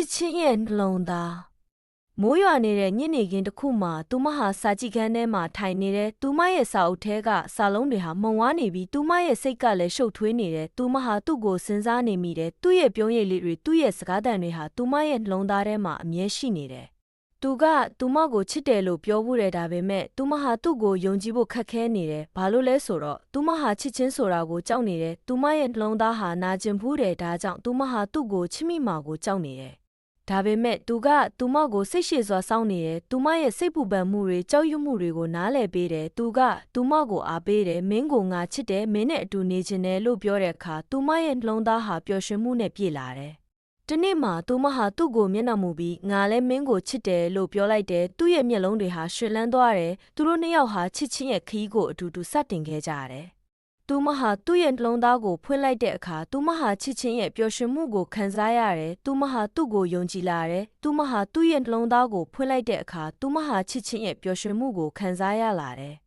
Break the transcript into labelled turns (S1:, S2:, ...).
S1: စ်ချင်းရဲ့နှလုံးသားမိုးရွာနေတဲ့ညနေခင်းတစ်ခုမှာသူမဟာစာကြည့်ခန်းထဲမှာထိုင်နေတဲ့သူမရဲ့စာအုပ်ထဲကစာလုံးတွေဟာမှုံဝါးနေပြီးသူမရဲ့စိတ်ကလည်းရှုပ်ထွေးနေတယ်သူမဟာသူ့ကိုစဉ်းစားနေမိတယ်သူ့ရဲ့ပြုံးရည်လေးတွေသူ့ရဲ့စကားသံတွေဟာသူမရဲ့နှလုံးသားထဲမှာအမြဲရှိနေတယ်သူကသူမကိုချစ်တယ်လို့ပြောဖို့ရတာပဲမဲ့သူမဟာသူ့ကိုယုံကြည်ဖို့ခက်ခဲနေတယ်ဘာလို့လဲဆိုတော့သူမဟာချစ်ချင်းဆိုတာကိုကြောက်နေတယ်သူမရဲ့နှလုံးသားဟာနာကျင်ဖူးတယ်ဒါကြောင့်သူမဟာသူ့ကိုချစ်မိမှာကိုကြောက်နေတယ် ဒါပေမဲ့သူကသူမကိုစိတ်ရှည်စွာစောင့်နေတယ်။သူမရဲ့စိတ်ပူပန်မှုတွေကြောက်ရွံ့မှုတွေကိုနားလည်ပေးတယ်။သူကသူမကိုအားပေးတယ်။မင်းကိုငါချစ်တယ်။မင်းနဲ့အတူနေချင်တယ်လို့ပြောတဲ့အခါသူမရဲ့နှလုံးသားဟာပျော်ရွှင်မှုနဲ့ပြည့်လာတယ်။တနေ့မှသူမဟာသူ့ကိုမျက်နှာမူပြီးငါလည်းမင်းကိုချစ်တယ်လို့ပြောလိုက်တယ်။သူ့ရဲ့မျက်လုံးတွေဟာရွှင်လန်းသွားတယ်။သူတို့နှစ်ယောက်ဟာချစ်ချင်းရဲ့ခရီးကိုအတူတူစတင်ခဲ့ကြတယ်။ သူမဟာသူ့ရဲ့နှလုံးသားကိုဖွင့်လိုက်တဲ့အခါသူမဟာချစ်ချင်းရဲ့ပျော်ရွှင်မှုကိုခံစားရတယ်။သူမဟာသူ့ကိုယုံကြည်လာတယ်။သူမဟာသူ့ရဲ့နှလုံးသားကိုဖွင့်လိုက်တဲ့အခါသူမဟာချစ်ချင်းရဲ့ပျော်ရွှင်မှုကိုခံစားရလာတယ်။